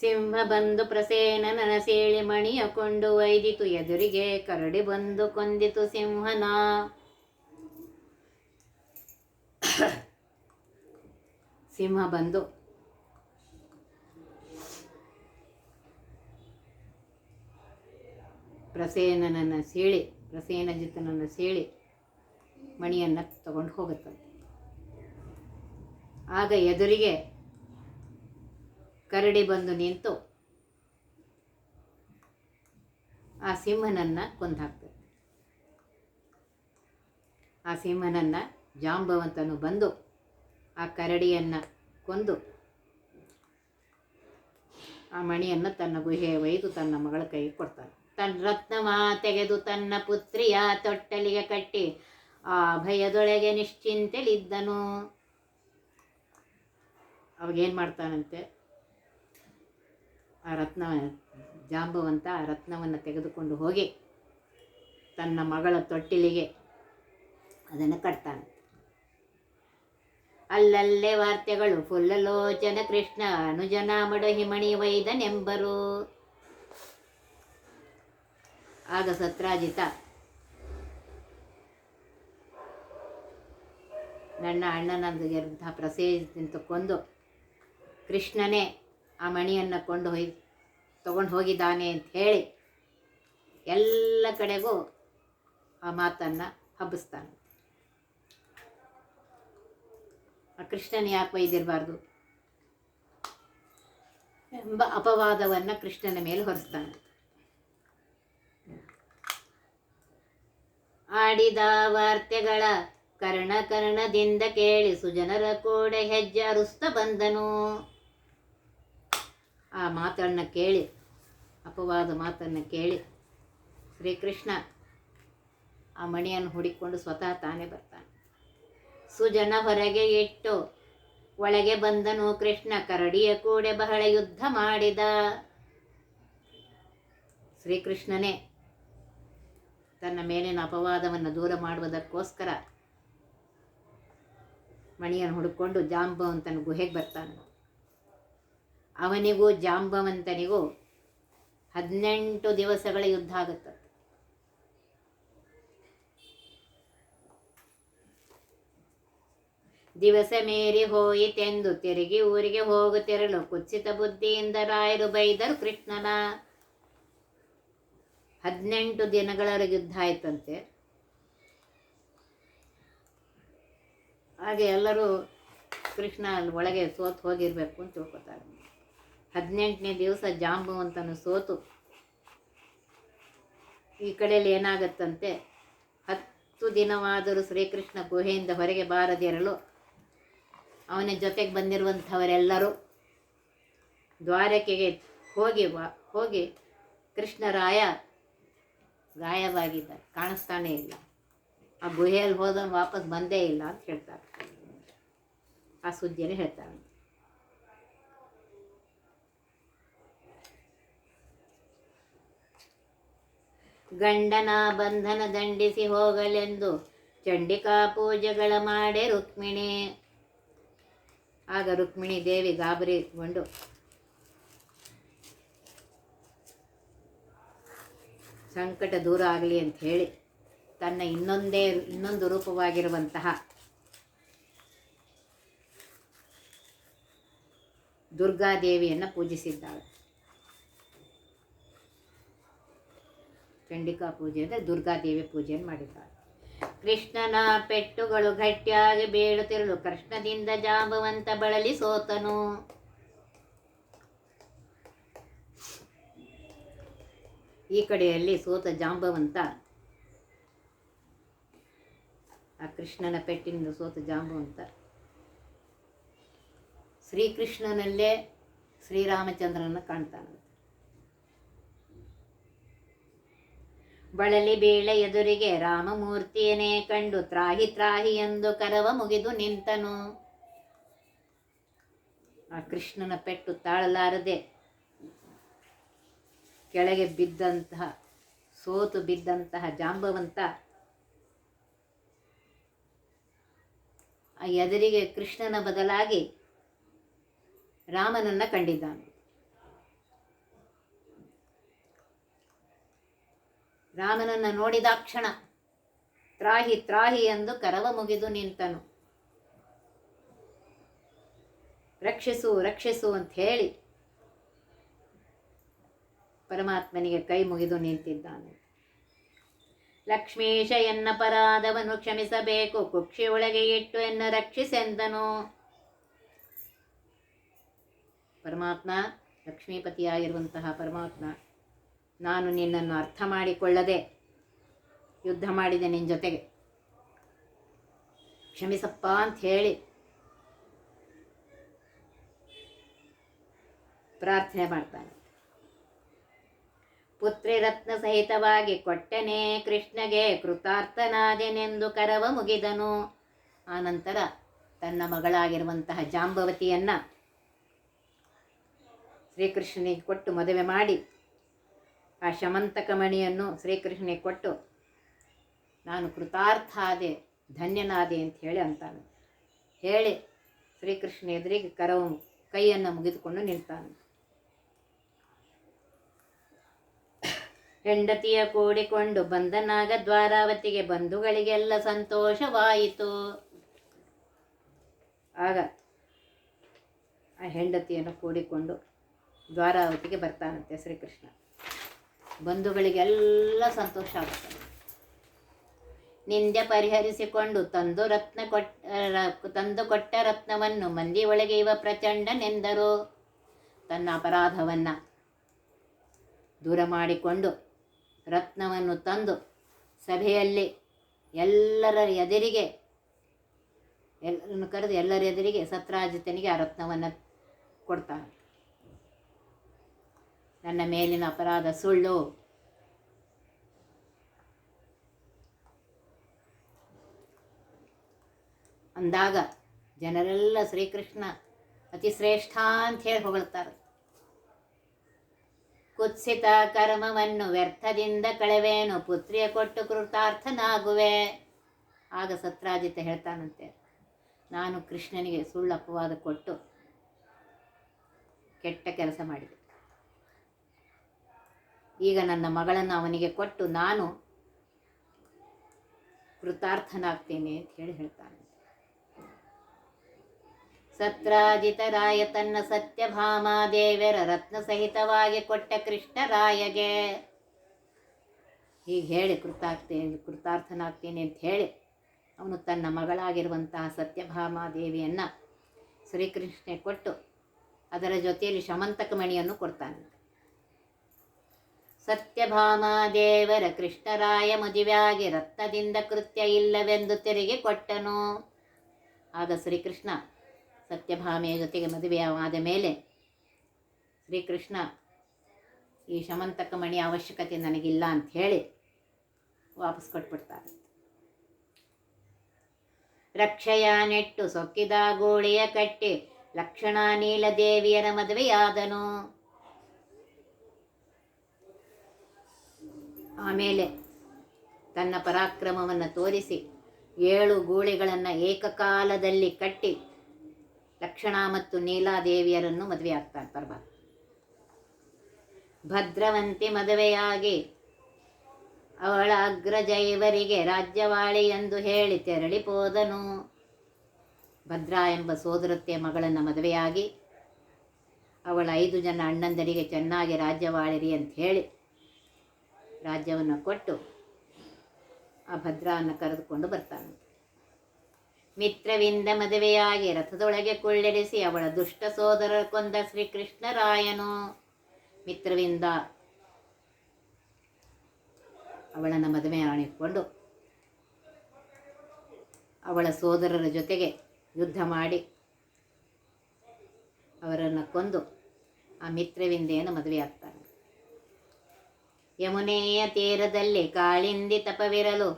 ಸಿಂಹ ಬಂದು ಪ್ರಸೇನನ ಸೇಳಿ ಮಣಿಯ ಕೊಂಡು ಒಯ್ದಿತು. ಎದುರಿಗೆ ಕರಡಿ ಬಂದು ಕೊಂದಿತು ಸಿಂಹನ. ಸಿಂಹ ಬಂದು ಪ್ರಸೇನನನ್ನು ಸೀಳಿ, ಪ್ರಸೇನಜಿತನನ್ನು ಸೀಳಿ ಮಣಿಯನ್ನು ತಗೊಂಡು ಹೋಗುತ್ತದೆ ಆಗ ಎದುರಿಗೆ ಕರಡಿ ಬಂದು ನಿಂತು ಆ ಸಿಂಹನನ್ನು ಕೊಂದು ಹಾಕ್ತದೆ ಆ ಸಿಂಹನನ್ನು ಜಾಂಬವಂತನು ಬಂದು ಆ ಕರಡಿಯನ್ನು ಕೊಂದು ಆ ಮಣಿಯನ್ನು ತನ್ನ ಗುಹೆ ಒಯ್ದು ತನ್ನ ಮಗಳ ಕೈಗೆ ಕೊಡ್ತಾನೆ. ತನ್ನ ರತ್ನವ ತೆಗೆದು ತನ್ನ ಪುತ್ರಿಯ ತೊಟ್ಟಲಿಗೆ ಕಟ್ಟಿ ಆ ಭಯದೊಳಗೆ ನಿಶ್ಚಿಂತೆಲಿದ್ದನು. ಅವಾಗೇನು ಮಾಡ್ತಾನಂತೆ? ಆ ರತ್ನ, ಜಾಂಬವಂತ ಆ ರತ್ನವನ್ನು ತೆಗೆದುಕೊಂಡು ಹೋಗಿ ತನ್ನ ಮಗಳ ತೊಟ್ಟಿಲಿಗೆ ಅದನ್ನು ಕಟ್ತಾನೆ. ಅಲ್ಲಲ್ಲೇ ವಾರ್ತೆಗಳು, ಫುಲ್ಲಲೋಚನ ಕೃಷ್ಣ, ಅನುಜನ ಮಡ ಹಿಮಣಿ ವೈದನೆಂಬರು ಆಗ ಸತ್ರಾಜಿತ, ನನ್ನ ಅಣ್ಣನಂದಿಗೆಂಥ ಪ್ರಸೇಜಿಂತ ಕೊಂದು ಕೃಷ್ಣನೇ ಆ ಮಣಿಯನ್ನು ಕೊಂಡು ಹೋಯ್, ತಗೊಂಡು ಹೋಗಿದ್ದಾನೆ ಅಂತ ಹೇಳಿ ಎಲ್ಲ ಕಡೆಗೂ ಆ ಮಾತನ್ನು ಹಬ್ಬಿಸ್ತಾನೆ. ಆ ಕೃಷ್ಣನ ಯಾಕೆ ಒಯ್ದಿರಬಾರ್ದು ಎಂಬ ಅಪವಾದವನ್ನು ಕೃಷ್ಣನ ಮೇಲೆ ಹೊರಿಸ್ತಾನೆ. ಆಡಿದ ವಾರ್ತೆಗಳ ಕರ್ಣ ಕರ್ಣದಿಂದ ಕೇಳಿ ಸುಜನರ ಕೋಡೆ ಹೆಜ್ಜೆ ಅರುಸ್ತ ಬಂದನು. ಆ ಮಾತನ್ನು ಕೇಳಿ, ಅಪವಾದ ಮಾತನ್ನು ಕೇಳಿ ಶ್ರೀಕೃಷ್ಣ ಆ ಮಣಿಯನ್ನು ಹುಡಿಕೊಂಡು ಸ್ವತಃ ತಾನೇ ಬರ್ತಾನೆ. ಸುಜನ ಹೊರಗೆ ಇಟ್ಟು, ಒಳಗೆ ಬಂದನು ಕೃಷ್ಣ, ಕರಡಿಯ ಕೂಡೆ ಬಹಳ ಯುದ್ಧ ಮಾಡಿದ. ಶ್ರೀಕೃಷ್ಣನೇ, ತನ್ನ ಮೇಲಿನ ಅಪವಾದವನ್ನು ದೂರ ಮಾಡುವುದಕ್ಕೋಸ್ಕರ ಮಣಿಯನ್ನು ಹುಡುಕೊಂಡು ಜಾಂಬವಂತನ ಗುಹೆಗೆ ಬರ್ತಾನೆ. ಅವನಿಗೂ ಜಾಂಬವಂತನಿಗೂ ಹದಿನೆಂಟು ದಿವಸಗಳ ಯುದ್ಧ ಆಗುತ್ತೆ. ದಿವಸ ಮೀರಿ ಹೋಯಿತೆಂದು ತಿರುಗಿ ಊರಿಗೆ ಹೋಗುತ್ತಿರಲು ಕುಚಿತ ಬುದ್ಧಿಯಿಂದ ರಾಯರು ಬೈದರು ಕೃಷ್ಣನ. ಹದಿನೆಂಟು ದಿನಗಳವರೆಗೆ ಯುದ್ಧ ಆಯ್ತಂತೆ. ಹಾಗೆ ಎಲ್ಲರೂ ಕೃಷ್ಣ ಅಲ್ಲಿ ಒಳಗೆ ಸೋತು ಹೋಗಿರಬೇಕು ಅಂತ ತಿಳ್ಕೊತಾರೆ. ಹದಿನೆಂಟನೇ ದಿವಸ ಜಾಂಬವಂತನು ಸೋತು. ಈ ಕಡೆಯಲ್ಲಿ ಏನಾಗತ್ತಂತೆ? ಹತ್ತು ದಿನವಾದರೂ ಶ್ರೀಕೃಷ್ಣ ಗುಹೆಯಿಂದ ಹೊರಗೆ ಬಾರದಿರಲು ಅವನ ಜೊತೆಗೆ ಬಂದಿರುವಂಥವರೆಲ್ಲರೂ ದ್ವಾರಕೆಗೆ ಹೋಗಿ ವಾ- ಹೋಗಿ ಕೃಷ್ಣರಾಯ ಗಾಯವಾಗಿದ್ದ ಕಾಣಿಸ್ತಾನೇ ಇಲ್ಲ. ಆ ಗುಹೆಯಲ್ಲಿ ಹೋದ ವಾಪಸ್ ಬಂದೇ ಇಲ್ಲ ಅಂತ ಹೇಳ್ತಾರೆ. ಆ ಸುದ್ದಿಯನ್ನು ಹೇಳ್ತಾರೆ. ಗಂಡನ ಬಂಧನ ದಂಡಿಸಿ ಹೋಗಲೆಂದು ಚಂಡಿಕಾ ಪೂಜೆಗಳ ಮಾಡೆ ರುಕ್ಮಿಣಿ. ಆಗ ರುಕ್ಮಿಣಿ ದೇವಿ ಗಾಬರಿಗೊಂಡು ಸಂಕಟ ದೂರ ಆಗಲಿ ಅಂತ ಹೇಳಿ ತನ್ನ ಇನ್ನೊಂದೇ, ಇನ್ನೊಂದು ರೂಪವಾಗಿರುವಂತಹ ದುರ್ಗಾದೇವಿಯನ್ನು ಪೂಜಿಸಿದ್ದಾಳೆ. ಚಂಡಿಕಾ ಪೂಜೆ ಅಂದರೆ ದುರ್ಗಾದೇವಿ ಪೂಜೆಯನ್ನು ಮಾಡಿದ್ದಾರೆ. ಕೃಷ್ಣನ ಪೆಟ್ಟುಗಳು ಗಟ್ಟಿಯಾಗಿ ಬೀಳುತ್ತಿರಲು ಕೃಷ್ಣದಿಂದ ಜಾಂಬವಂತ ಬಳಲಿ ಸೋತನು. ಈ ಕಡೆಯಲ್ಲಿ ಸೋತ ಜಾಂಬವಂತ, ಆ ಕೃಷ್ಣನ ಪೆಟ್ಟಿನಿಂದ ಸೋತ ಜಾಂಬವಂತ. ಶ್ರೀಕೃಷ್ಣನಲ್ಲೇ ಶ್ರೀರಾಮಚಂದ್ರನ ಕಾಣ್ತಾನಂತೆ. ಬಳಲಿ ಬೀಳ ಎದುರಿಗೆ ರಾಮಮೂರ್ತಿಯನೇ ಕಂಡು ತ್ರಾಹಿ ತ್ರಾಹಿ ಎಂದು ಕರವ ಮುಗಿದು ನಿಂತನು. ಆ ಕೃಷ್ಣನ ಪೆಟ್ಟು ತಾಳಲಾರದೆ ಕೆಳಗೆ ಬಿದ್ದಂತಹ, ಸೋತು ಬಿದ್ದಂತಹ ಜಾಂಬವಂತ ಆ ಎದುರಿಗೆ ಕೃಷ್ಣನ ಬದಲಾಗಿ ರಾಮನನ್ನ ಕಂಡಿದ್ದಾನೆ. ರಾಮನನ್ನ ನೋಡಿದಾಕ್ಷಣ ತ್ರಾಹಿ ತ್ರಾಹಿ ಎಂದು ಕರವ ಮುಗಿದು ನಿಂತನು. ರಕ್ಷಿಸು ರಕ್ಷಿಸು ಅಂತ ಹೇಳಿ ಪರಮಾತ್ಮನಿಗೆ ಕೈ ಮುಗಿದು ನಿಂತಿದ್ದಾನೆ. ಲಕ್ಷ್ಮೀಶ ಎನ್ನ ಪರಾಧವನ್ನು ಕ್ಷಮಿಸಬೇಕು, ಕುಕ್ಷಿ ಒಳಗೆ ಇಟ್ಟು ಎನ್ನ ರಕ್ಷಿಸೆಂದನು ಪರಮಾತ್ಮ ಲಕ್ಷ್ಮೀಪತಿಯಾಗಿರುವಂತಹ ಪರಮಾತ್ಮ ನಾನು ನಿನ್ನನ್ನು ಅರ್ಥ ಮಾಡಿಕೊಳ್ಳದೆ ಯುದ್ಧ ಮಾಡಿದೆ ನಿನ್ನ ಜೊತೆಗೆ. ಕ್ಷಮಿಸಪ್ಪ ಅಂತ ಹೇಳಿ ಪ್ರಾರ್ಥನೆ ಮಾಡ್ತಾನೆ. ಪುತ್ರಿ ರತ್ನ ಸಹಿತವಾಗಿ ಕೊಟ್ಟನೆ ಕೃಷ್ಣಗೆ ಕೃತಾರ್ಥನಾದೆನೆಂದು ಕರವ ಮುಗಿದನು. ಆನಂತರ ತನ್ನ ಮಗಳಾಗಿರುವಂತಹ ಜಾಂಬವತಿಯನ್ನ ಶ್ರೀಕೃಷ್ಣನಿಗೆ ಕೊಟ್ಟು ಮದುವೆ ಮಾಡಿ ಆ ಶಮಂತಕ ಮಣಿಯನ್ನು ಶ್ರೀಕೃಷ್ಣಿಗೆ ಕೊಟ್ಟು ನಾನು ಕೃತಾರ್ಥ ಆದೆ ಧನ್ಯನಾದೆ ಅಂತ ಹೇಳಿ ಅಂತಾನೆ. ಹೇಳಿ ಶ್ರೀಕೃಷ್ಣ ಎದುರಿಗೆ ಕರವು ಕೈಯನ್ನು ಮುಗಿದುಕೊಂಡು ನಿಲ್ತಾನೆ. ಹೆಂಡತಿಯ ಕೂಡಿಕೊಂಡು ಬಂದನಾಗ ದ್ವಾರಾವತಿಗೆ ಬಂಧುಗಳಿಗೆಲ್ಲ ಸಂತೋಷವಾಯಿತು. ಆಗ ಆ ಹೆಂಡತಿಯನ್ನು ಕೂಡಿಕೊಂಡು ದ್ವಾರಾವತಿಗೆ ಬರ್ತಾನಂತೆ ಶ್ರೀಕೃಷ್ಣ. ಬಂಧುಗಳಿಗೆಲ್ಲ ಸಂತೋಷ ಆಗುತ್ತೆ ನಿಂದೆ ಪರಿಹರಿಸಿಕೊಂಡು ತಂದು ರತ್ನ ಕೊಟ್ಟ ತಂದು ಕೊಟ್ಟ ರತ್ನವನ್ನು ಮಂದಿ ಒಳಗೆ ಇವ ಪ್ರಚಂಡನೆಂದರು ತನ್ನ ಅಪರಾಧವನ್ನು ದೂರ ಮಾಡಿಕೊಂಡು ರತ್ನವನ್ನು ತಂದು ಸಭೆಯಲ್ಲಿ ಎಲ್ಲರ ಎದುರಿಗೆ, ಎಲ್ಲರನ್ನು ಕರೆದು ಎಲ್ಲರ ಎದುರಿಗೆ ಸತ್ರಾಜಿತನಿಗೆ ಆ ರತ್ನವನ್ನು ಕೊಡ್ತಾನೆ. ನನ್ನ ಮೇಲಿನ ಅಪರಾಧ ಸುಳ್ಳು. ಅಂದಾಗ ಜನರೆಲ್ಲ ಶ್ರೀಕೃಷ್ಣ ಅತಿ ಶ್ರೇಷ್ಠ ಅಂತ ಹೇಳಿ ಹೊಗಳ್ತಾರೆ. ಕುತ್ಸಿತ ಕರ್ಮವನ್ನು ವ್ಯರ್ಥದಿಂದ ಕಳೆವೇನು, ಪುತ್ರಿಯ ಕೊಟ್ಟು ಕೃತಾರ್ಥನಾಗುವೆ. ಆಗ ಸತ್ರಾಜಿತ ಹೇಳ್ತಾನಂತೆ, ನಾನು ಕೃಷ್ಣನಿಗೆ ಸುಳ್ಳು ಅಪವಾದ ಕೊಟ್ಟು ಕೆಟ್ಟ ಕೆಲಸ ಮಾಡಿದೆ. ಈಗ ನನ್ನ ಮಗಳನ್ನು ಅವನಿಗೆ ಕೊಟ್ಟು ನಾನು ಕೃತಾರ್ಥನಾಗ್ತೇನೆ ಅಂತ ಹೇಳಿ ಹೇಳ್ತಾನೆ ಸತ್ರಾಜಿತರಾಯ ತನ್ನ ಸತ್ಯಭಾಮಾದೇವರ ರತ್ನ ಸಹಿತವಾಗಿ ಕೊಟ್ಟ ಕೃಷ್ಣರಾಯಗೆ ಹೀಗೆ ಹೇಳಿ ಕೃತಾರ್ಥೇನೆ ಕೃತಾರ್ಥನಾಗ್ತೇನೆ ಅಂತ ಹೇಳಿ ಅವನು ತನ್ನ ಮಗಳಾಗಿರುವಂತಹ ಸತ್ಯಭಾಮಾದೇವಿಯನ್ನು ಶ್ರೀಕೃಷ್ಣ ಕೊಟ್ಟು ಅದರ ಜೊತೆಯಲ್ಲಿ ಶಮಂತಕ ಮಣಿಯನ್ನು ಕೊಡ್ತಾನೆ ಸತ್ಯಭಾಮಾದೇವರ ಕೃಷ್ಣರಾಯ ಮದುವೆಯಾಗಿ ರಕ್ತದಿಂದ ಕೃತ್ಯ ಇಲ್ಲವೆಂದು ತೆರಿಗೆ ಕೊಟ್ಟನು. ಆಗ ಶ್ರೀಕೃಷ್ಣ ಸತ್ಯಭಾಮೆಯ ಜೊತೆಗೆ ಮದುವೆಯಾದ ಮೇಲೆ ಶ್ರೀಕೃಷ್ಣ, ಈ ಶಮಂತಕ ಮಣಿ ಅವಶ್ಯಕತೆ ನನಗಿಲ್ಲ ಅಂತ ಹೇಳಿ ವಾಪಸ್ ಕೊಟ್ಬಿಡ್ತಾರೆ. ರಕ್ಷೆಯ ನೆಟ್ಟು ಸೊಕ್ಕಿದ ಗೋಳಿಯ ಕಟ್ಟಿ ಲಕ್ಷಣ ನೀಲದೇವಿಯರ ಮದುವೆಯಾದನು. ಆಮೇಲೆ ತನ್ನ ಪರಾಕ್ರಮವನ್ನು ತೋರಿಸಿ ಏಳು ಗೂಳಿಗಳನ್ನು ಏಕಕಾಲದಲ್ಲಿ ಕಟ್ಟಿ ಲಕ್ಷಣ ಮತ್ತು ನೀಲಾದೇವಿಯರನ್ನು ಮದುವೆ ಆಗ್ತಾರೆ ಪರಮಾತ್ಮ. ಭದ್ರವಂತಿ ಮದುವೆಯಾಗಿ ಅವಳ ಅಗ್ರಜೈವರಿಗೆ ರಾಜ್ಯವಾಳಿ ಎಂದು ಹೇಳಿ ತೆರಳಿ ಹೋದನು ಭದ್ರಾ ಎಂಬ ಸೋದರತ್ತೆ ಮಗಳನ್ನು ಮದುವೆಯಾಗಿ ಅವಳ ಐದು ಜನ ಅಣ್ಣಂದರಿಗೆ ಚೆನ್ನಾಗಿ ರಾಜ್ಯವಾಳಿರಿ ಅಂತ ಹೇಳಿ ರಾಜ್ಯವನ್ನು ಕೊಟ್ಟು ಆ ಭದ್ರಾವನ್ನು ಕರೆದುಕೊಂಡು ಬರ್ತಾನೆ. ಮಿತ್ರವಿಂದ ಮದುವೆಯಾಗಿ ರಥದೊಳಗೆ ಕುಳ್ಳೆಡಿಸಿ ಅವಳ ದುಷ್ಟ ಸೋದರ ಕೊಂದ ಶ್ರೀಕೃಷ್ಣರಾಯನು. ಮಿತ್ರವಿಂದ ಅವಳನ್ನು ಮದುವೆ ಮಾಡಿಕೊಂಡು ಅವಳ ಸೋದರರ ಜೊತೆಗೆ ಯುದ್ಧ ಮಾಡಿ ಅವರನ್ನು ಕೊಂದು ಆ ಮಿತ್ರವಿಂದೆಯನ್ನು ಮದುವೆಯಾಗ್ತಾನೆ. ಯಮುನೆಯ ತೀರದಲ್ಲಿ ಕಾಳಿಂದಿ ತಪವಿರಲು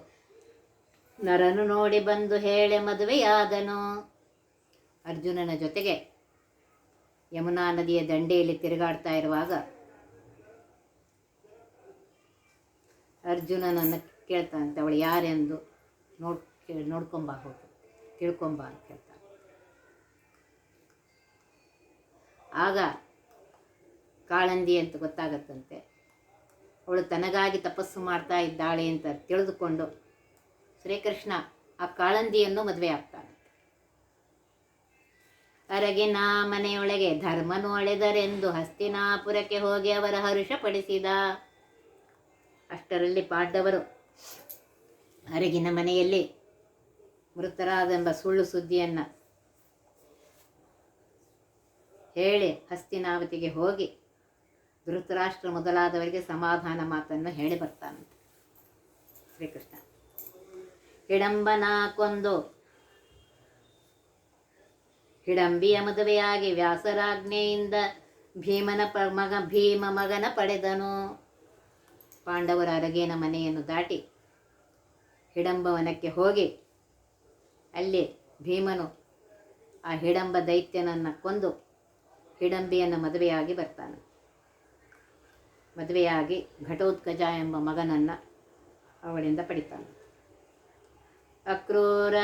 ನರನು ನೋಡಿ ಬಂದು ಹೇಳೆ ಮದುವೆಯಾದನು. ಅರ್ಜುನನ ಜೊತೆಗೆ ಯಮುನಾ ನದಿಯ ದಂಡೆಯಲ್ಲಿ ತಿರುಗಾಡ್ತಾ ಇರುವಾಗ ಅರ್ಜುನನನ್ನು ಕೇಳ್ತಾನಂತೆ, ಅವಳು ಯಾರೆಂದು ನೋಡ್ ನೋಡ್ಕೊಂಬ ಹೋಗು, ತಿಳ್ಕೊಂಬ ಅಂತ ಕೇಳ್ತಾನೆ. ಆಗ ಕಾಳಂದಿ ಅಂತ ಗೊತ್ತಾಗತ್ತಂತೆ. ಅವಳು ತನಗಾಗಿ ತಪಸ್ಸು ಮಾಡ್ತಾ ಇದ್ದಾಳೆ ಅಂತ ತಿಳಿದುಕೊಂಡು ಶ್ರೀಕೃಷ್ಣ ಆ ಕಾಳಂದಿಯನ್ನು ಮದುವೆ ಆಗ್ತಾನೆ ಅರಗಿನ ಮನೆಯೊಳಗೆ ಧರ್ಮನು ಅಳೆದರೆಂದು ಹಸ್ತಿನಾಪುರಕ್ಕೆ ಹೋಗಿ ಅವರ ಹರುಷಪಡಿಸಿದ. ಅಷ್ಟರಲ್ಲಿ ಪಾಂಡವರು ಅರಗಿನ ಮನೆಯಲ್ಲಿ ಮೃತರಾದೆಂಬ ಸುಳ್ಳು ಸುದ್ದಿಯನ್ನು ಹೇಳಿ ಹಸ್ತಿನಾವತಿಗೆ ಹೋಗಿ ಧೃತರಾಷ್ಟ್ರ ಮೊದಲಾದವರಿಗೆ ಸಮಾಧಾನ ಮಾತನ್ನು ಹೇಳಿ ಬರ್ತಾನಂತೆ. ಶ್ರೀಕೃಷ್ಣ. ಹಿಡಂಬನ ಕೊಂದು. ಹಿಡಂಬಿಯ ಮದುವೆಯಾಗಿ ವ್ಯಾಸರಾಜ್ಞೆಯಿಂದ ಭೀಮನ ಪ ಮಗ ಭೀಮ ಮಗನ ಪಡೆದನು. ಪಾಂಡವರ ಅರಗೇನ ಮನೆಯನ್ನು ದಾಟಿ ಹಿಡಂಬವನಕ್ಕೆ ಹೋಗಿ ಅಲ್ಲಿ ಭೀಮನು ಆ ಹಿಡಂಬ ದೈತ್ಯನನ್ನು ಕೊಂದು ಹಿಡಂಬಿಯನ್ನು ಮದುವೆಯಾಗಿ ಬರ್ತಾನೆ ಮದುವೆಯಾಗಿ ಘಟೋತ್ಕಜ ಎಂಬ ಮಗನನ್ನು ಅವಳಿಂದ ಪಡಿತಾನೆ. ಅಕ್ರೂರ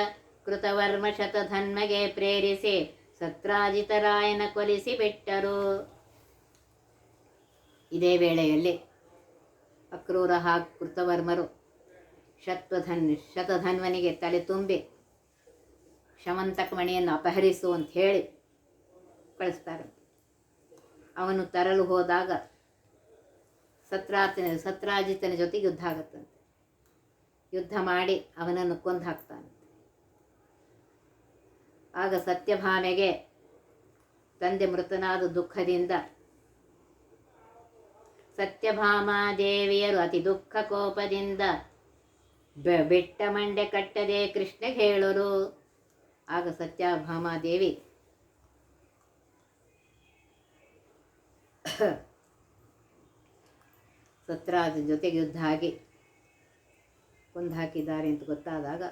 ಕೃತವರ್ಮ ಶತಧನ್ಮಗೆ ಪ್ರೇರಿಸಿ ಸತ್ರಾಜಿತರಾಯನ ಕೊಲಿಸಿ ಬಿಟ್ಟರು. ಇದೇ ವೇಳೆಯಲ್ಲಿ ಅಕ್ರೂರ ಹಾಗೂ ಕೃತವರ್ಮರು ಶತ್ವಧನ್ ಶತಧನ್ವನಿಗೆ ತಲೆ ತುಂಬಿ ಶಮಂತಕ ಮಣಿಯನ್ನು ಅಪಹರಿಸು ಅಂತ ಹೇಳಿ ಕಳಿಸ್ತಾರೆ. ಅವನು ತರಲು ಹೋದಾಗ ಸತ್ರಾತನ ಸತ್ರಾಜಿತನ ಜೊತೆಗೆ ಯುದ್ಧ ಆಗುತ್ತಂತೆ. ಯುದ್ಧ ಮಾಡಿ ಅವನನ್ನು ಕೊಂದು ಹಾಕ್ತಾನೆ ಆಗ ಸತ್ಯಭಾಮೆಗೆ ತಂದೆ ಮೃತನಾದ ದುಃಖದಿಂದ ಸತ್ಯಭಾಮಾದೇವಿಯರು ಅತಿ ದುಃಖ ಕೋಪದಿಂದ ಬೆಟ್ಟ ಮಂಡೆ ಕಟ್ಟದೆ ಕೃಷ್ಣ ಹೇಳರು. ಆಗ ಸತ್ಯಭಾಮಾದೇವಿ ಸತ್ರಾದ ಜೊತೆಗೆ ಯುದ್ಧ ಆಗಿ ಕೊಂದು ಹಾಕಿದ್ದಾರೆ ಅಂತ ಗೊತ್ತಾದಾಗ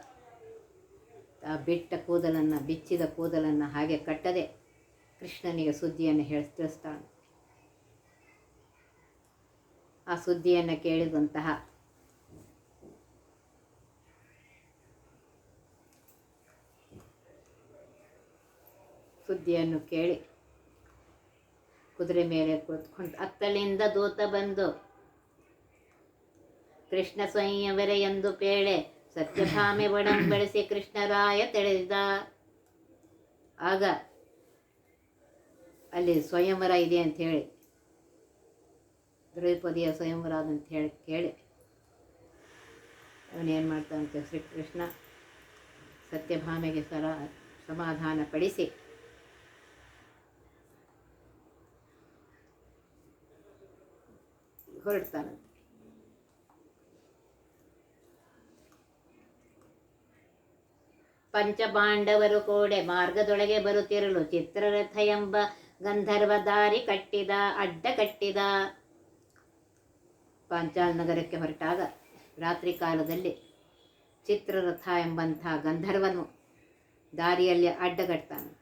ಆ ಬಿಟ್ಟ ಕೂದಲನ್ನು, ಬಿಚ್ಚಿದ ಕೂದಲನ್ನು ಹಾಗೆ ಕಟ್ಟದೆ ಕೃಷ್ಣನಿಗೆ ಸುದ್ದಿಯನ್ನು ಹೇಳಿ ತಿಳಿಸ್ತಾನೆ. ಆ ಸುದ್ದಿಯನ್ನು ಕೇಳಿದಂತಹ ಸುದ್ದಿಯನ್ನು ಕೇಳಿ ಕುದುರೆ ಮೇಲೆ ಕುಳಿತುಕೊಂಡು ಅತ್ತಲಿಂದ ದೂತ ಬಂದು ಕೃಷ್ಣ ಸ್ವಯಂವರೆ ಎಂದು ಪೇಳೆ ಸತ್ಯಭಾಮೆ ಒಡಂ ಬೆಳೆಸಿ ಕೃಷ್ಣರಾಯ ತಿಳಿದ. ಆಗ ಅಲ್ಲಿ ಸ್ವಯಂವರ ಇದೆ ಅಂತ ಹೇಳಿ, ದ್ರೌಪದಿಯ ಸ್ವಯಂವರ ಅಂತ ಹೇಳಿ ಕೇಳಿ. ಅವನೇನು ಮಾಡ್ತಾನಂತೆ ಶ್ರೀಕೃಷ್ಣ ಸತ್ಯಭಾಮೆಗೆ ಸರ, ಸಮಾಧಾನ ಪಡಿಸಿ. ಹೊರಡ್ತಾನಂತೆ. ಪಂಚಪಾಂಡವರು ಕೋಡೆ ಮಾರ್ಗದೊಳಗೆ ಬರುತ್ತಿರಲು ಚಿತ್ರರಥ ಎಂಬ ಗಂಧರ್ವ ದಾರಿ ಕಟ್ಟಿದ, ಅಡ್ಡ ಕಟ್ಟಿದ ಪಾಂಚಾಲ್ ನಗರಕ್ಕೆ ಹೊರಟಾಗ ರಾತ್ರಿ ಕಾಲದಲ್ಲಿ ಚಿತ್ರರಥ ಎಂಬಂಥ ಗಂಧರ್ವನು ದಾರಿಯಲ್ಲಿ ಅಡ್ಡಗಟ್ತಾನೆ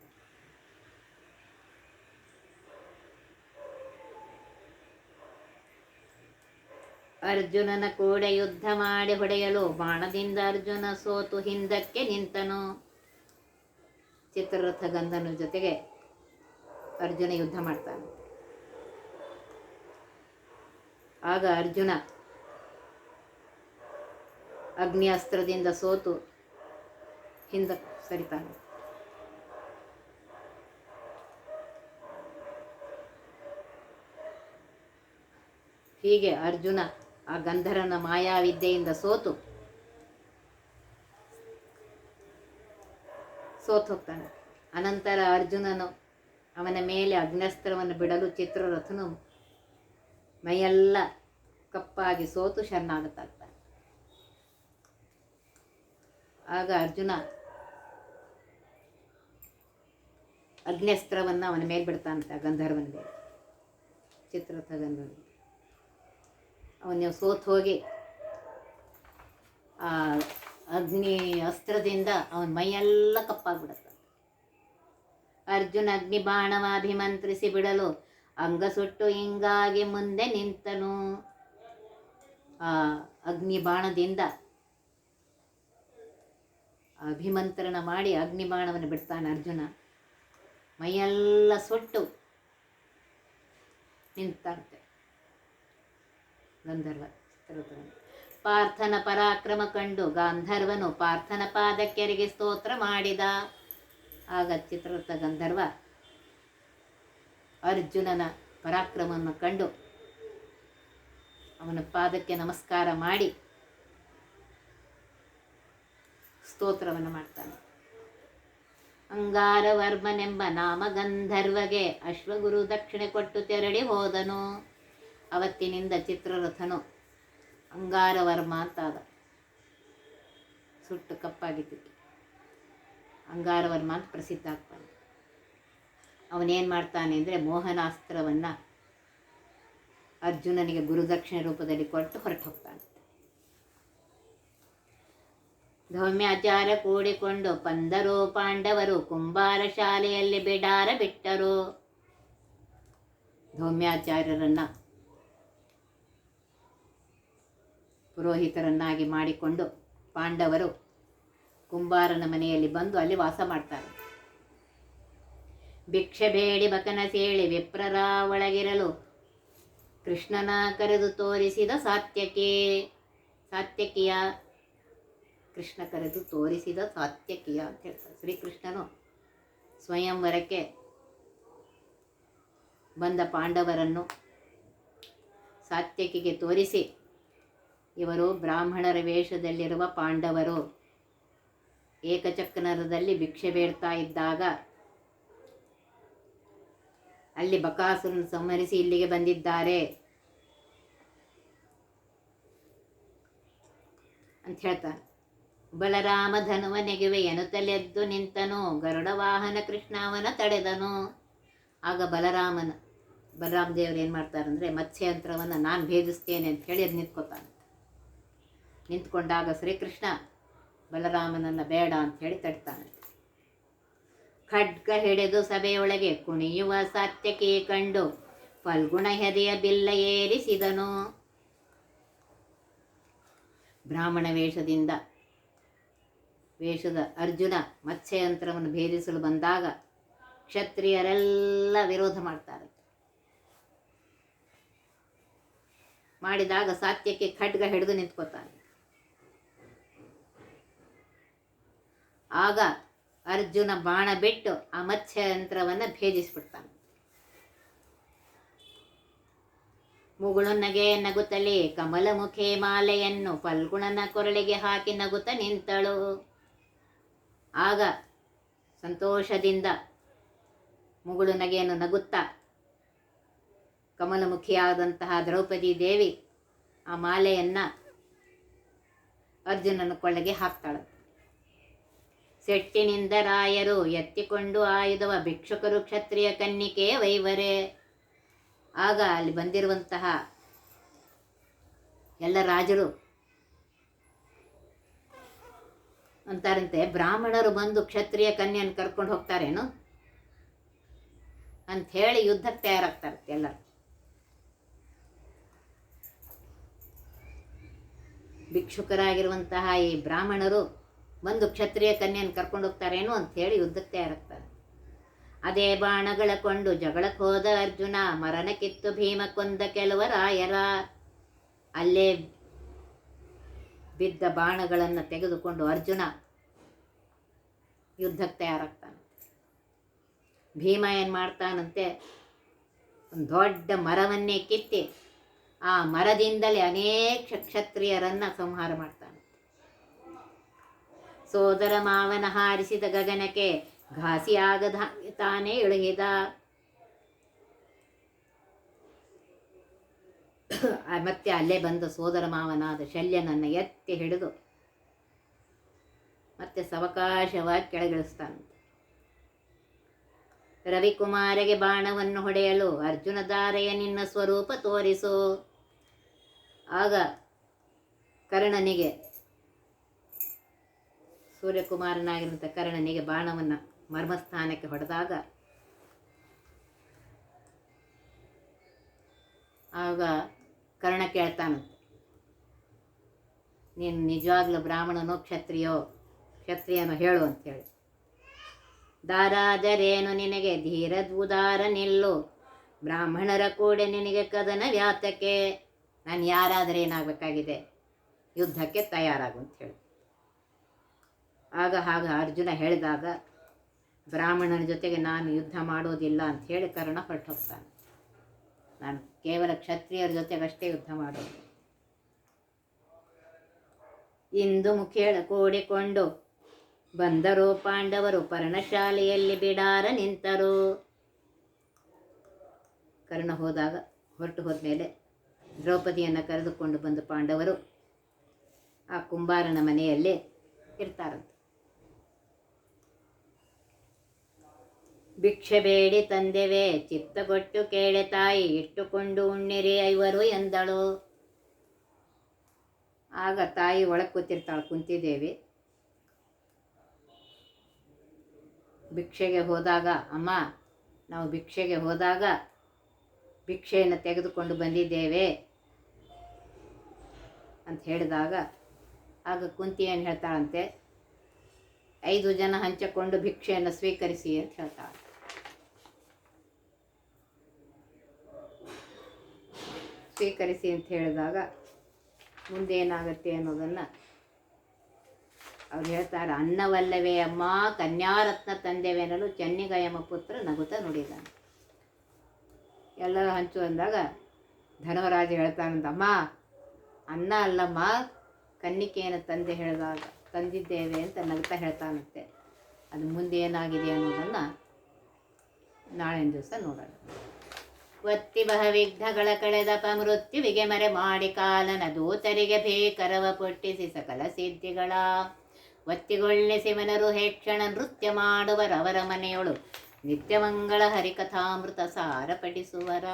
ಅರ್ಜುನನ ಕೂಡ ಯುದ್ಧ ಮಾಡಿ ಹೊಡೆಯಲು ಬಾಣದಿಂದ ಅರ್ಜುನ ಸೋತು ಹಿಂದಕ್ಕೆ ನಿಂತನು. ಚಿತ್ರರಥ ಗಂಧನ ಜೊತೆಗೆ ಅರ್ಜುನ ಯುದ್ಧ ಮಾಡ್ತಾನೆ. ಆಗ ಅರ್ಜುನ ಅಗ್ನಿ ಅಸ್ತ್ರದಿಂದ ಸೋತು ಹಿಂದಕ್ಕೆ ಸರಿತಾನೆ. ಹೀಗೆ ಅರ್ಜುನ ಆ ಗಂಧರನ ಮಾಯಾವಿದ್ಯೆಯಿಂದ ಸೋತು. ಸೋತು ಹೋಗ್ತಾನೆ ಅನಂತರ ಅರ್ಜುನನು ಅವನ ಮೇಲೆ ಅಗ್ನಸ್ತ್ರವನ್ನು ಬಿಡಲು ಚಿತ್ರರಥನು ಮೈಯೆಲ್ಲ ಕಪ್ಪಾಗಿ ಸೋತು ಶರಣಾಗತಾಗ್ತಾನೆ. ಆಗ ಅರ್ಜುನ ಅಗ್ನಸ್ತ್ರವನ್ನು ಅವನ ಮೇಲೆ ಬಿಡ್ತಾನಂತೆ ಗಂಧರ್ವನ ಮೇಲೆ. ಚಿತ್ರರಥ ಗಂಧರ್ವ. ಅವನು ಸೋತು ಹೋಗಿ, ಆ, ಅಗ್ನಿ ಅಸ್ತ್ರದಿಂದ ಅವನ ಮೈಯೆಲ್ಲ ಕಪ್ಪಾಗ್ಬಿಡುತ್ತೆ. ಅರ್ಜುನ ಅಗ್ನಿ ಬಾಣವಾಭಿಮಂತ್ರಿಸಿ ಬಿಡಲು ಅಂಗ ಸುಟ್ಟು ಹಿಂಗಾಗಿ ಮುಂದೆ ನಿಂತನು. ಆ ಅಗ್ನಿ ಬಾಣದಿಂದ ಅಭಿಮಂತ್ರಣ ಮಾಡಿ ಅಗ್ನಿ ಬಾಣವನ್ನು ಬಿಡ್ತಾನೆ ಅರ್ಜುನ. ಮೈಯೆಲ್ಲ ಸುಟ್ಟು ನಿಂತಂತೆ ಗಂಧರ್ವ, ಚಿತ್ರದುರ್ಗ. ಪಾರ್ಥನ ಪರಾಕ್ರಮ ಕಂಡು ಗಾಂಧರ್ವನು ಪಾರ್ಥನ ಪಾದಕ್ಕೆರಿಗೆ ಸ್ತೋತ್ರ ಮಾಡಿದ. ಆಗ ಚಿತ್ರರಥ ಗಂಧರ್ವ ಅರ್ಜುನನ ಪರಾಕ್ರಮವನ್ನು ಕಂಡು ಅವನ ಪಾದಕ್ಕೆ ನಮಸ್ಕಾರ ಮಾಡಿ ಸ್ತೋತ್ರವನ್ನು ಮಾಡ್ತಾನೆ. ಅಂಗಾರವರ್ಮನೆಂಬ ನಾಮ ಗಂಧರ್ವಗೆ ಅಶ್ವಗುರು ದಕ್ಷಿಣೆ ಕೊಟ್ಟು ತೆರಳಿ ಹೋದನು. ಅವತ್ತಿನಿಂದ ಚಿತ್ರರಥನು ಅಂಗಾರವರ್ಮ ಅಂತಾದ ಸುಟ್ಟು ಕಪ್ಪಾಗಿದ್ದಿತ್ತು ಅಂಗಾರವರ್ಮ ಅಂತ ಪ್ರಸಿದ್ಧ ಆಗ್ತಾನೆ. ಅವನೇನು ಮಾಡ್ತಾನೆ ಅಂದರೆ ಮೋಹನಾಸ್ತ್ರವನ್ನು ಅರ್ಜುನನಿಗೆ ಗುರುದಕ್ಷಿಣೆ ರೂಪದಲ್ಲಿ ಕೊಟ್ಟು ಹೊರಟು ಹೋಗ್ತಾನೆ ಧೌಮ್ಯಾಚಾರ ಕೂಡಿಕೊಂಡು ಪಂದರು ಪಾಂಡವರು ಕುಂಬಾರ ಶಾಲೆಯಲ್ಲಿ ಬಿಡಾರ ಬಿಟ್ಟರು. ಧೌಮ್ಯಾಚಾರ್ಯರನ್ನ ಪುರೋಹಿತರನ್ನಾಗಿ ಮಾಡಿಕೊಂಡು ಪಾಂಡವರು ಕುಂಬಾರನ ಮನೆಯಲ್ಲಿ ಬಂದು ಅಲ್ಲಿ ವಾಸ ಮಾಡ್ತಾರೆ. ಭಿಕ್ಷೆ ಬೇಡಿ ಬಕನ ಸೇಳಿ ವಿಪ್ರರ ಒಳಗಿರಲು ಕೃಷ್ಣನ ಕರೆದು ತೋರಿಸಿದ ಸಾತ್ಯಕಿ, ಸಾತ್ಯಕಿಯ, ಕೃಷ್ಣ ಕರೆದು ತೋರಿಸಿದ ಸಾತ್ಯಕಿಯ ಅಂತ ಹೇಳ್ತಾರೆ. ಶ್ರೀಕೃಷ್ಣನು ಸ್ವಯಂವರಕ್ಕೆ ಬಂದ ಪಾಂಡವರನ್ನು ಸಾತ್ಯಕಿಗೆ ತೋರಿಸಿ ಇವರು ಬ್ರಾಹ್ಮಣರ ವೇಷದಲ್ಲಿರುವ ಪಾಂಡವರು. ಏಕಚಕ್ರದಲ್ಲಿ ಭಿಕ್ಷೆ ಬೇಡ್ತಾ ಇದ್ದಾಗ ಅಲ್ಲಿ ಬಕಾಸುರನ್ನು ಸಂಹರಿಸಿ ಇಲ್ಲಿಗೆ ಬಂದಿದ್ದಾರೆ. ಅಂತ ಹೇಳ್ತಾನೆ. ಬಲರಾಮ ಧನುವ ನೆಗೆವೆ ತಲೆದ್ದು ನಿಂತನು. ಗರುಡ ವಾಹನ ಕೃಷ್ಣ ಅವನ ತಡೆದನು. ಆಗ ಬಲರಾಮನ ಬಲರಾಮ ದೇವರು ಏನು ಮಾಡ್ತಾರಂದ್ರೆ ಮತ್ಸ್ಯಂತ್ರವನ್ನು ನಾನು ಭೇದಿಸ್ತೇನೆ ಅಂತ ಹೇಳಿ ಅದು ನಿಂತ್ಕೋತಾನೆ. ನಿಂತ್ಕೊಂಡಾಗ ಶ್ರೀಕೃಷ್ಣ, ಬಲರಾಮನನ್ನು ಬೇಡ ಅಂತ ಹೇಳಿ ತಡ್ತಾನೆ. ಖಡ್ಗ ಹಿಡಿದು ಸಭೆಯೊಳಗೆ ಕುಣಿಯುವ ಸಾತ್ಯಕಿ ಕಂಡು ಫಲ್ಗುಣ ಹೆದೆಯ ಬಿಲ್ಲ ಏರಿಸಿದನು. ಬ್ರಾಹ್ಮಣ ವೇಷದಿಂದ ವೇಷದ ಅರ್ಜುನ ಮತ್ಸ್ಯಯಂತ್ರವನ್ನು ಭೇದಿಸಲು ಬಂದಾಗ ಕ್ಷತ್ರಿಯರೆಲ್ಲ ವಿರೋಧ ಮಾಡ್ತಾರೆ. ಮಾಡಿದಾಗ ಸಾತ್ಯಕ್ಕೆ ಖಡ್ಗ ಹಿಡಿದು ನಿಂತ್ಕೋತಾನೆ ಆಗ ಅರ್ಜುನ ಬಾಣ ಬಿಟ್ಟು ಆ ಮತ್ಸ್ಯಯಂತ್ರವನ್ನು ಭೇದಿಸ್ಬಿಡ್ತಾನೆ. ಮುಗುಳು ನಗೆ ನಗುತ್ತಲೇ ಕಮಲಮುಖೆ ಮಾಲೆಯನ್ನು ಫಲ್ಗುಣನ ಕೊರಳಿಗೆ ಹಾಕಿ ನಗುತ್ತ ನಿಂತಳು. ಆಗ ಸಂತೋಷದಿಂದ ಮುಗುಳು ನಗೆಯನ್ನು ನಗುತ್ತಾ ಕಮಲಮುಖಿಯಾದಂತಹ ದ್ರೌಪದಿ ದೇವಿ ಆ ಮಾಲೆಯನ್ನು ಅರ್ಜುನನ ಕೊಳ್ಳೆಗೆ ಹಾಕ್ತಾಳೆ ಸೆಟ್ಟಿನಿಂದ ರಾಯರು ಎತ್ತಿಕೊಂಡು ಆಯುಧವ ಭಿಕ್ಷುಕರು ಕ್ಷತ್ರಿಯ ಕನ್ನಿಕೆ ವೈವರೇ. ಆಗ ಅಲ್ಲಿ ಬಂದಿರುವಂತಹ ಎಲ್ಲ ರಾಜರು ಅಂತಾರಂತೆ, ಬ್ರಾಹ್ಮಣರು ಬಂದು ಕ್ಷತ್ರಿಯ ಕನ್ಯೆಯನ್ನು ಕರ್ಕೊಂಡು ಹೋಗ್ತಾರೇನು? ಅಂಥೇಳಿ ಯುದ್ಧಕ್ಕೆ ತಯಾರಾಗ್ತಾರೆ ಎಲ್ಲರು. ಭಿಕ್ಷುಕರಾಗಿರುವಂತಹ ಈ ಬ್ರಾಹ್ಮಣರು ಬಂದು ಕ್ಷತ್ರಿಯ ಕನ್ಯೆಯನ್ನು ಕರ್ಕೊಂಡು ಹೋಗ್ತಾರೇನು ಅಂಥೇಳಿ ಯುದ್ಧಕ್ಕೆ ತಯಾರಾಗ್ತಾರೆ ಅದೇ ಬಾಣಗಳ ಕೊಂಡು ಜಗಳಕ್ಕೆ ಹೋದ ಅರ್ಜುನ, ಮರಣ ಕಿತ್ತು ಭೀಮ ಕೊಂದ ಕೆಲವರಾಯರ ಅಲ್ಲೇ ಬಿದ್ದ ಬಾಣಗಳನ್ನು ತೆಗೆದುಕೊಂಡು ಅರ್ಜುನ ಯುದ್ಧಕ್ಕೆ ತಯಾರಾಗ್ತಾನೆ ಭೀಮ ಏನು ಮಾಡ್ತಾನಂತೆ? ಒಂದು ದೊಡ್ಡ ಮರವನ್ನೇ ಕಿತ್ತಿ ಆ ಮರದಿಂದಲೇ ಅನೇಕ ಕ್ಷತ್ರಿಯರನ್ನು ಸಂಹಾರ ಮಾಡ್ತಾನೆ. ಸೋದರ ಮಾವನ ಹಾರಿಸಿದ ಗಗನಕ್ಕೆ ಘಾಸಿಯಾಗದ ತಾನೇ ಇಳುಹಿದ ಮತ್ತೆ ಅಲ್ಲೇ ಬಂದ ಸೋದರ ಮಾವನಾದ ಶಲ್ಯನನ್ನು ಎತ್ತಿ ಹಿಡಿದು ಮತ್ತೆ ಸವಕಾಶವಾಗಿ ಕೆಳಗಿಳಿಸ್ತಾನಂತೆ. ರವಿಕುಮಾರಿಗೆ ಬಾಣವನ್ನು ಹೊಡೆಯಲು ಅರ್ಜುನ ದಾರೆಯ ನಿನ್ನ ಸ್ವರೂಪ ತೋರಿಸು. ಆಗ ಕರ್ಣನಿಗೆ ಸೂರ್ಯಕುಮಾರನಾಗಿರುವಂಥ ಕರ್ಣನಿಗೆ ಬಾಣವನ್ನು ಮರ್ಮಸ್ಥಾನಕ್ಕೆ ಹೊಡೆದಾಗ ಆಗ ಕರ್ಣ ಕೇಳ್ತಾನಂತೆ, ನೀನು ನಿಜವಾಗ್ಲೂ ಬ್ರಾಹ್ಮಣನೋ ಕ್ಷತ್ರಿಯೋ? ಕ್ಷತ್ರಿಯನೋ ಹೇಳು ಅಂತೇಳಿ. ದಾರಾದರೇನು ನಿನಗೆ ಧೀರದ್ವುದಾರ ನಿಲ್ಲು, ಬ್ರಾಹ್ಮಣರ ಕೂಡ ನಿನಗೆ ಕದನ ವ್ಯಾತಕ್ಕೆ? ನಾನು ಯಾರಾದರೆ ಏನಾಗಬೇಕಾಗಿದೆ? ಯುದ್ಧಕ್ಕೆ ತಯಾರಾಗು ಅಂತ ಹೇಳಿ ಆಗ ಆಗ ಅರ್ಜುನ ಹೇಳಿದಾಗ, ಬ್ರಾಹ್ಮಣನ ಜೊತೆಗೆ ನಾನು ಯುದ್ಧ ಮಾಡೋದಿಲ್ಲ ಅಂತ ಹೇಳಿ ಕರ್ಣ ಹೊರಟು ಹೋಗ್ತಾನೆ ನಾನು ಕೇವಲ ಕ್ಷತ್ರಿಯರ ಜೊತೆಗಷ್ಟೇ ಯುದ್ಧ ಮಾಡೋದು. ಇಂದು ಮುಖೇಳ ಕೂಡಿಕೊಂಡು ಬಂದರು ಪಾಂಡವರು ಪರ್ಣಶಾಲೆಯಲ್ಲಿ ಬಿಡಾರ ನಿಂತರು. ಕರ್ಣ ಹೋದಾಗ ಹೊರಟು ಹೋದ್ಮೇಲೆ ದ್ರೌಪದಿಯನ್ನು ಕರೆದುಕೊಂಡು ಬಂದು ಪಾಂಡವರು ಆ ಕುಂಬಾರನ ಮನೆಯಲ್ಲಿ ಇರ್ತಾರಂತೆ. ಭಿಕ್ಷೆ ಬೇಡಿ ತಂದೆವೆ ಚಿತ್ತಗೊಟ್ಟು ಕೇಳೆ ತಾಯಿ, ಇಟ್ಟುಕೊಂಡು ಉಣ್ಣಿರಿ ಐವರು ಎಂದಳು. ಆಗ ತಾಯಿ ಒಳಗೆ ಕೂತಿರ್ತಾಳೆ ಕುಂತಿದ್ದೇವೆ ಭಿಕ್ಷೆಗೆ ಹೋದಾಗ, ಅಮ್ಮ, ನಾವು ಭಿಕ್ಷೆಗೆ ಹೋದಾಗ ಭಿಕ್ಷೆಯನ್ನು ತೆಗೆದುಕೊಂಡು ಬಂದಿದ್ದೇವೆ ಅಂತ ಹೇಳಿದಾಗ, ಆಗ ಕುಂತಿ ಏನು ಹೇಳ್ತಾಳಂತೆ? ಐದು ಜನ ಹಂಚಿಕೊಂಡು ಭಿಕ್ಷೆಯನ್ನು ಸ್ವೀಕರಿಸಿ ಅಂತ ಹೇಳ್ತಾಳೆ. ಸ್ವೀಕರಿಸಿ ಅಂತ ಹೇಳಿದಾಗ ಮುಂದೆ ಏನಾಗುತ್ತೆ ಅನ್ನೋದನ್ನು ಅವ್ರು ಹೇಳ್ತಾರೆ, ಅನ್ನವಲ್ಲವೇ ಅಮ್ಮ, ಕನ್ಯಾರತ್ನ ತಂದೆವೆನಲು ಚೆನ್ನಿಗಯಮ ಪುತ್ರ ನಗುತ್ತ ನುಡಿದಾನೆ. ಎಲ್ಲರೂ ಹಂಚು ಅಂದಾಗ ಧನವರಾಜ ಹೇಳ್ತಾನಂತ ಅಮ್ಮ ಅನ್ನ ಅಲ್ಲಮ್ಮ, ಕನ್ನಿಕೆಯನ್ನು ತಂದೆ ಹೇಳಿದಾಗ, ತಂದಿದ್ದೇವೆ ಅಂತ ನಗ್ತಾ ಹೇಳ್ತಾನಂತೆ. ಅದು ಮುಂದೆ ಏನಾಗಿದೆ ಅನ್ನೋದನ್ನು ನಾಳಿನ ದಿವಸ ನೋಡೋಣ. ಒತ್ತಿ ಬಹವಿಘ್ನಗಳ ಕಳೆದಪ ಮೃತ್ಯುವಿಗೆ ಮರೆ ಮಾಡಿ ಕಾಲನ ದೂತರಿಗೆ ಭೀಕರವ ಪೊಟ್ಟಿಸಿ ಸಕಲ ಸಿದ್ಧಿಗಳ. ಒತ್ತಿಗೊಳ್ಳಿಸಿ ಮನರು ಹೇಕ್ಷಣ ನೃತ್ಯ ಮಾಡುವರವರ ಮನೆಯೊಳು ನಿತ್ಯಮಂಗಳ ಹರಿಕಥಾಮೃತ ಸಾರ ಪಠಿಸುವರ